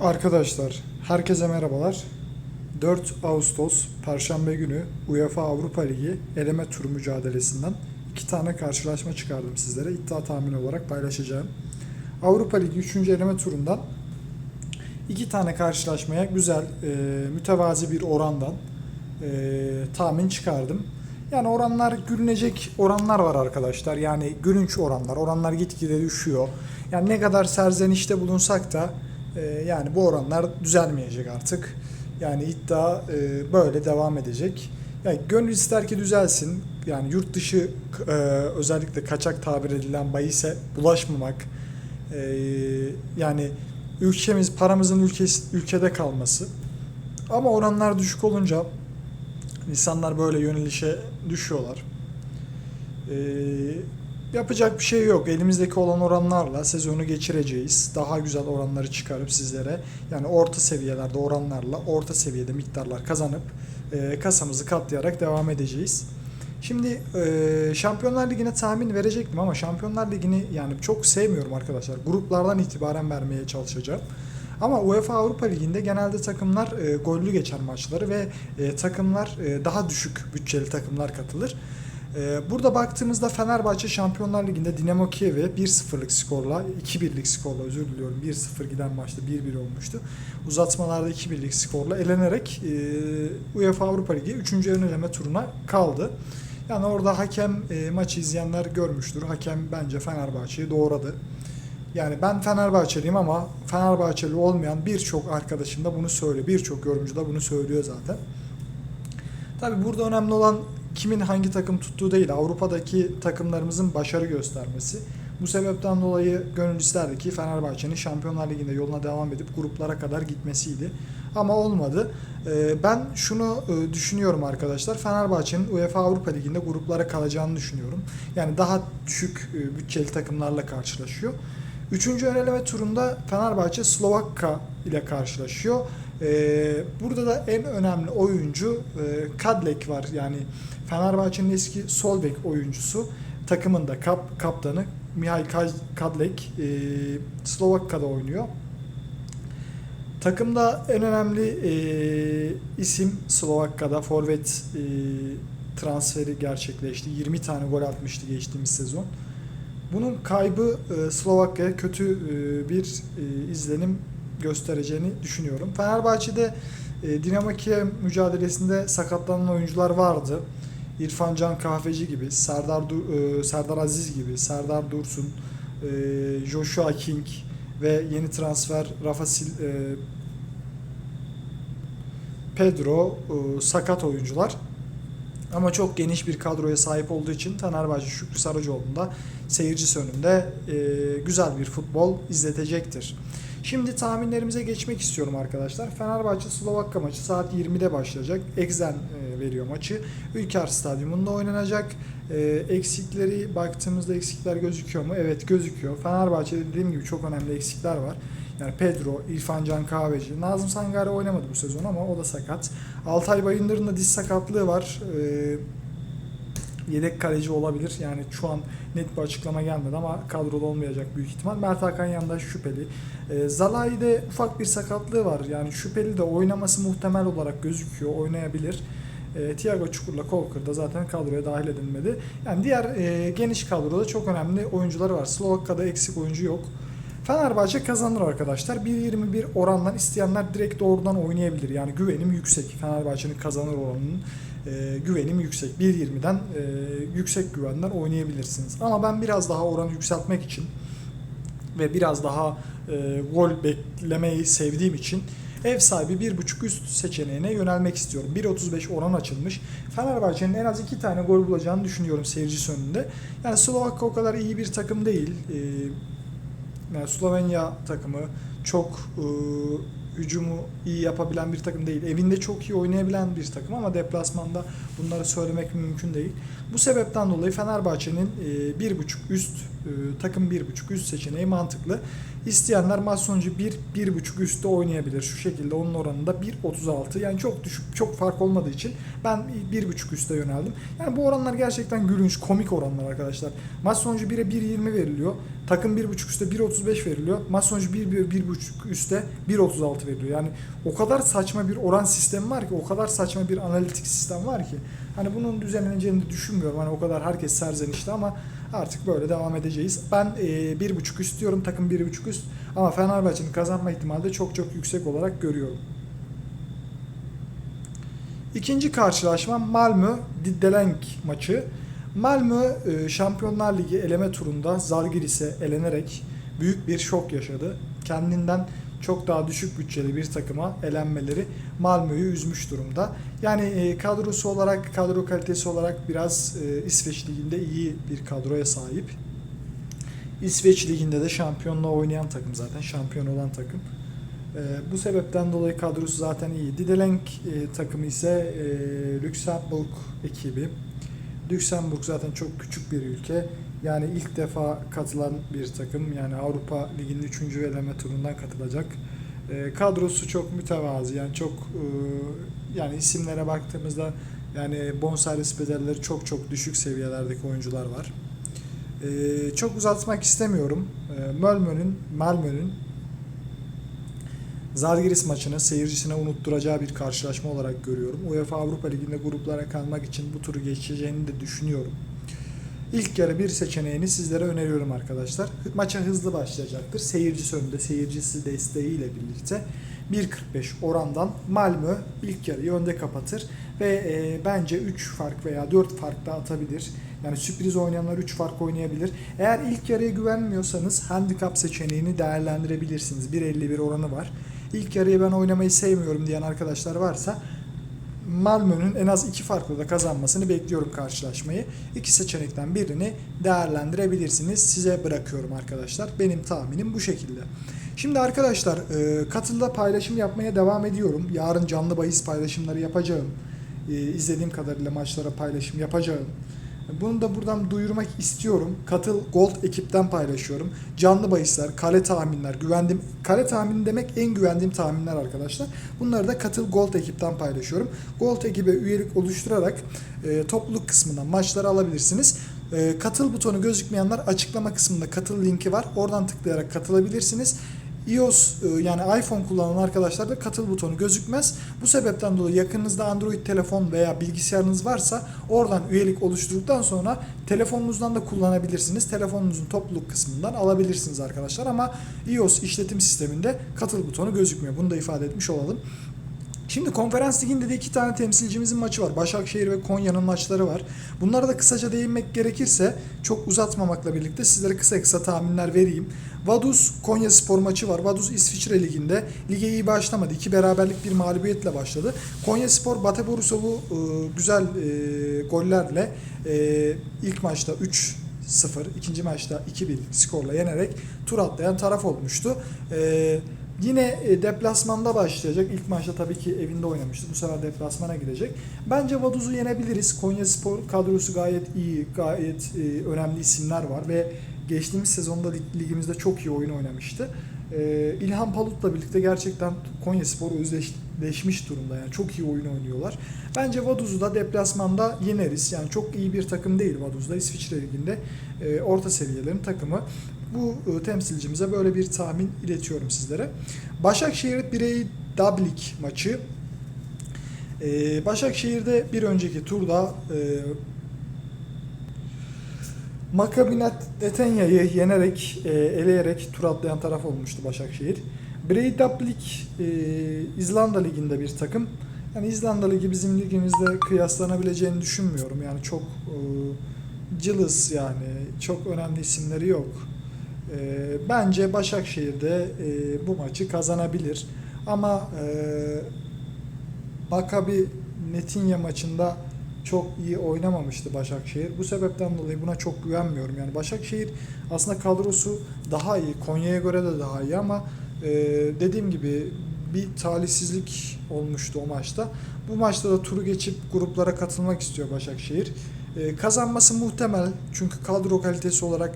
Arkadaşlar, herkese merhabalar. 4 Ağustos Perşembe günü UEFA Avrupa Ligi eleme turu mücadelesinden iki tane karşılaşma çıkardım sizlere. İddia tahmini olarak paylaşacağım. Avrupa Ligi 3. eleme turundan iki tane karşılaşmaya güzel, e, mütevazi bir orandan e, tahmin çıkardım. Yani oranlar gülünecek oranlar var arkadaşlar. Yani gülünç oranlar. Oranlar gitgide düşüyor. Yani ne kadar serzenişte bulunsak da e, yani bu oranlar düzelmeyecek artık. Yani iddia e, böyle devam edecek. Yani gönül ister ki düzelsin. Yani yurt dışı e, özellikle kaçak tabir edilen bahise bulaşmamak. E, yani ülkemiz paramızın ülkesi, ülkede kalması. Ama oranlar düşük olunca insanlar böyle yönelişe düşüyorlar. Ee, yapacak bir şey yok. Elimizdeki olan oranlarla sezonu geçireceğiz. Daha güzel oranları çıkarıp sizlere yani orta seviyelerde oranlarla orta seviyede miktarlar kazanıp e, kasamızı katlayarak devam edeceğiz. Şimdi e, Şampiyonlar Ligi'ne tahmin verecektim ama Şampiyonlar Ligi'ni yani çok sevmiyorum arkadaşlar. Gruplardan itibaren vermeye çalışacağım. Ama UEFA Avrupa Ligi'nde genelde takımlar e, gollü geçer maçları ve e, takımlar e, daha düşük bütçeli takımlar katılır. E, burada baktığımızda Fenerbahçe Şampiyonlar Ligi'nde Dinamo Kiev'e 1-0'lık skorla, 2-1'lik skorla özür diliyorum 1-0 giden maçta 1-1 olmuştu. Uzatmalarda 2-1'lik skorla elenerek e, UEFA Avrupa Ligi 3. ön eleme turuna kaldı. Yani orada hakem e, maçı izleyenler görmüştür. Hakem bence Fenerbahçe'yi doğradı. Yani ben Fenerbahçeliyim ama Fenerbahçeli olmayan birçok arkadaşım da bunu söylüyor. Birçok yorumcu da bunu söylüyor zaten. Tabi burada önemli olan kimin hangi takım tuttuğu değil. Avrupa'daki takımlarımızın başarı göstermesi. Bu sebepten dolayı gönül isterdi ki Fenerbahçe'nin Şampiyonlar Ligi'nde yoluna devam edip gruplara kadar gitmesiydi. Ama olmadı. Ee, Ben şunu e, düşünüyorum arkadaşlar. Fenerbahçe'nin UEFA Avrupa Ligi'nde gruplara kalacağını düşünüyorum. Yani daha düşük e, bütçeli takımlarla karşılaşıyor. Üçüncü öneleme turunda Fenerbahçe Slovakka ile karşılaşıyor. Ee, burada da en önemli oyuncu e, Kadlek var. Yani Fenerbahçe'nin eski sol bek oyuncusu. Takımın da kap, kaptanı Mihail Kadlek e, Slovakya'da oynuyor. Takımda en önemli e, isim Slovakya'da forvet e, transferi gerçekleşti. 20 tane gol atmıştı geçtiğimiz sezon. Bunun kaybı e, Slovakya'ya kötü e, bir e, izlenim göstereceğini düşünüyorum. Fenerbahçe'de e, Dinamo Kiev mücadelesinde sakatlanan oyuncular vardı. İrfan Can Kahveci gibi, Serdar Du- e, Serdar Aziz gibi, Serdar Dursun, e, Joshua King ve yeni transfer Rafa Sil, e, Pedro e, sakat oyuncular. Ama çok geniş bir kadroya sahip olduğu için Fenerbahçe Şükrü Saracoğlu'nda seyircisi önünde e, güzel bir futbol izletecektir. Şimdi tahminlerimize geçmek istiyorum arkadaşlar. Fenerbahçe Slovakya maçı saat 20'de başlayacak. Exen e, veriyor maçı. Ülker Stadyumunda oynanacak. E, eksikleri baktığımızda eksikler gözüküyor mu? Evet gözüküyor. Fenerbahçe'de dediğim gibi çok önemli eksikler var. Yani Pedro, İrfan Can Kahveci, Nazım Sangare oynamadı bu sezon ama o da sakat. Altay Bayındır'ın da diz sakatlığı var. Ee, yedek kaleci olabilir. Yani şu an net bir açıklama gelmedi ama kadroda olmayacak büyük ihtimal. Mert Hakan yanında şüpheli. Ee, Zalai'de ufak bir sakatlığı var. Yani şüpheli de oynaması muhtemel olarak gözüküyor. Oynayabilir. E, Thiago Çukur'la Kolkır da zaten kadroya dahil edilmedi. Yani diğer e, geniş kadroda çok önemli oyuncuları var. Slovakya'da eksik oyuncu yok. Fenerbahçe kazanır arkadaşlar. 1.21 orandan isteyenler direkt doğrudan oynayabilir. Yani güvenim yüksek. Fenerbahçe'nin kazanır oranının e, güvenim yüksek. 1.20'den e, yüksek güvenden oynayabilirsiniz. Ama ben biraz daha oranı yükseltmek için ve biraz daha e, gol beklemeyi sevdiğim için ev sahibi 1.5 üst seçeneğine yönelmek istiyorum. 1.35 oran açılmış. Fenerbahçe'nin en az 2 tane gol bulacağını düşünüyorum seyircisi önünde. Yani Slovakya o kadar iyi bir takım değil. E, yani Slovenya takımı çok e, hücumu iyi yapabilen bir takım değil. Evinde çok iyi oynayabilen bir takım ama deplasmanda bunları söylemek mümkün değil. Bu sebepten dolayı Fenerbahçe'nin e, bir buçuk üst takım 1.5 üst seçeneği mantıklı. İsteyenler maç sonucu 1 1.5 üstte oynayabilir. Şu şekilde onun oranında 1.36. Yani çok düşük, çok fark olmadığı için ben 1.5 üste yöneldim. Yani bu oranlar gerçekten gülünç, komik oranlar arkadaşlar. Maç sonucu 1'e 1.20 veriliyor. Takım 1.5 üstte 1.35 veriliyor. Maç sonucu 1 1.5 üstte 1.36 veriliyor. Yani o kadar saçma bir oran sistemi var ki, o kadar saçma bir analitik sistem var ki. Hani bunun düzenleneceğini düşünmüyorum. Hani o kadar herkes serzenişte ama artık böyle devam edeceğiz. Ben e, 1.5 üst diyorum takım 1.5 üst ama Fenerbahçe'nin kazanma ihtimali de çok çok yüksek olarak görüyorum. İkinci karşılaşma Malmö Diddelenk maçı. Malmö e, Şampiyonlar Ligi eleme turunda Zalgiris'e elenerek büyük bir şok yaşadı. Kendinden çok daha düşük bütçeli bir takıma elenmeleri Malmö'yü üzmüş durumda. Yani e, kadrosu olarak, kadro kalitesi olarak biraz e, İsveç Ligi'nde iyi bir kadroya sahip. İsveç Ligi'nde de şampiyonluğa oynayan takım zaten, şampiyon olan takım. E, bu sebepten dolayı kadrosu zaten iyi. Didelenk takımı ise e, Lüksemburg ekibi. Lüksemburg zaten çok küçük bir ülke. Yani ilk defa katılan bir takım. Yani Avrupa Ligi'nin 3. eleme turundan katılacak. E, kadrosu çok mütevazi. Yani çok e, yani isimlere baktığımızda yani bonservis bedelleri çok çok düşük seviyelerdeki oyuncular var. E, çok uzatmak istemiyorum. E, Malmö'nün Malmö'nün Zalgiris maçını seyircisine unutturacağı bir karşılaşma olarak görüyorum. UEFA Avrupa Ligi'nde gruplara kalmak için bu turu geçeceğini de düşünüyorum. İlk yarı bir seçeneğini sizlere öneriyorum arkadaşlar. Maça hızlı başlayacaktır. Seyircisi önünde, seyircisi desteğiyle birlikte 1.45 orandan Malmö ilk yarıyı önde kapatır ve e, bence 3 fark veya 4 fark da atabilir. Yani sürpriz oynayanlar 3 fark oynayabilir. Eğer ilk yarıya güvenmiyorsanız handikap seçeneğini değerlendirebilirsiniz. 1.51 oranı var. İlk yarıyı ben oynamayı sevmiyorum diyen arkadaşlar varsa Malmö'nün en az iki farklı da kazanmasını bekliyorum karşılaşmayı. İki seçenekten birini değerlendirebilirsiniz. Size bırakıyorum arkadaşlar. Benim tahminim bu şekilde. Şimdi arkadaşlar e, katılda paylaşım yapmaya devam ediyorum. Yarın canlı bahis paylaşımları yapacağım. E, izlediğim kadarıyla maçlara paylaşım yapacağım. Bunu da buradan duyurmak istiyorum. Katıl Gold ekipten paylaşıyorum. Canlı bahisler, kale tahminler, güvendiğim kale tahmini demek en güvendiğim tahminler arkadaşlar. Bunları da Katıl Gold ekipten paylaşıyorum. Gold ekibe üyelik oluşturarak e, topluluk kısmından maçları alabilirsiniz. E, katıl butonu gözükmeyenler açıklama kısmında katıl linki var. Oradan tıklayarak katılabilirsiniz iOS e, yani iPhone kullanan arkadaşlar da katıl butonu gözükmez. Bu sebepten dolayı yakınınızda Android telefon veya bilgisayarınız varsa oradan üyelik oluşturduktan sonra telefonunuzdan da kullanabilirsiniz. Telefonunuzun topluluk kısmından alabilirsiniz arkadaşlar ama iOS işletim sisteminde katıl butonu gözükmüyor. Bunu da ifade etmiş olalım. Şimdi konferans liginde de iki tane temsilcimizin maçı var. Başakşehir ve Konya'nın maçları var. Bunlara da kısaca değinmek gerekirse çok uzatmamakla birlikte sizlere kısa kısa tahminler vereyim. Vaduz Konya Spor maçı var. Vaduz İsviçre Ligi'nde. Lige iyi başlamadı. İki beraberlik bir mağlubiyetle başladı. Konya Spor Bate Borisov'u e, güzel e, gollerle e, ilk maçta 3 0, ikinci maçta 2-1 skorla yenerek tur atlayan taraf olmuştu. Ee, yine e, deplasmanda başlayacak. İlk maçta tabii ki evinde oynamıştı. Bu sefer deplasmana gidecek. Bence Vaduz'u yenebiliriz. Konya Spor kadrosu gayet iyi, gayet e, önemli isimler var ve geçtiğimiz sezonda lig- ligimizde çok iyi oyun oynamıştı. Ee, İlhan Palut'la birlikte gerçekten Konya Spor özdeşleşmiş durumda. Yani çok iyi oyun oynuyorlar. Bence Vaduz'u da deplasmanda yeneriz. Yani çok iyi bir takım değil Vaduz'da. İsviçre Ligi'nde e, orta seviyelerin takımı. Bu e, temsilcimize böyle bir tahmin iletiyorum sizlere. Başakşehir Birey Dablik maçı. E, Başakşehir'de bir önceki turda e, Maccabi yenerek, e, eleyerek tur atlayan taraf olmuştu Başakşehir. Breidablik e, İzlanda Ligi'nde bir takım. Yani İzlanda Ligi bizim ligimizde kıyaslanabileceğini düşünmüyorum. Yani çok e, cılız yani çok önemli isimleri yok. E, bence Başakşehir'de e, bu maçı kazanabilir. Ama e, Maccabi Netinya maçında çok iyi oynamamıştı Başakşehir. Bu sebepten dolayı buna çok güvenmiyorum. Yani Başakşehir aslında kadrosu daha iyi. Konya'ya göre de daha iyi ama e, dediğim gibi bir talihsizlik olmuştu o maçta. Bu maçta da turu geçip gruplara katılmak istiyor Başakşehir. E, kazanması muhtemel çünkü kadro kalitesi olarak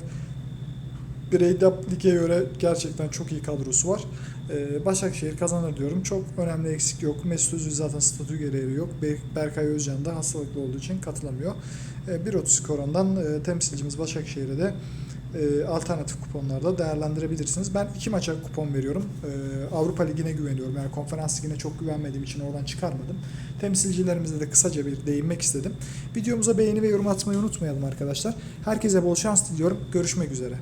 Breydap Lig'e göre gerçekten çok iyi kadrosu var. Ee, Başakşehir kazanır diyorum. Çok önemli eksik yok. Mesut Özil zaten statü gereği yok. Ber- Berkay Özcan da hastalıklı olduğu için katılamıyor. Ee, 1.30 skorondan e, temsilcimiz Başakşehir'e de e, alternatif kuponlarda değerlendirebilirsiniz. Ben iki maça kupon veriyorum. Ee, Avrupa Ligi'ne güveniyorum. Yani konferans ligine çok güvenmediğim için oradan çıkarmadım. Temsilcilerimize de kısaca bir değinmek istedim. Videomuza beğeni ve yorum atmayı unutmayalım arkadaşlar. Herkese bol şans diliyorum. Görüşmek üzere.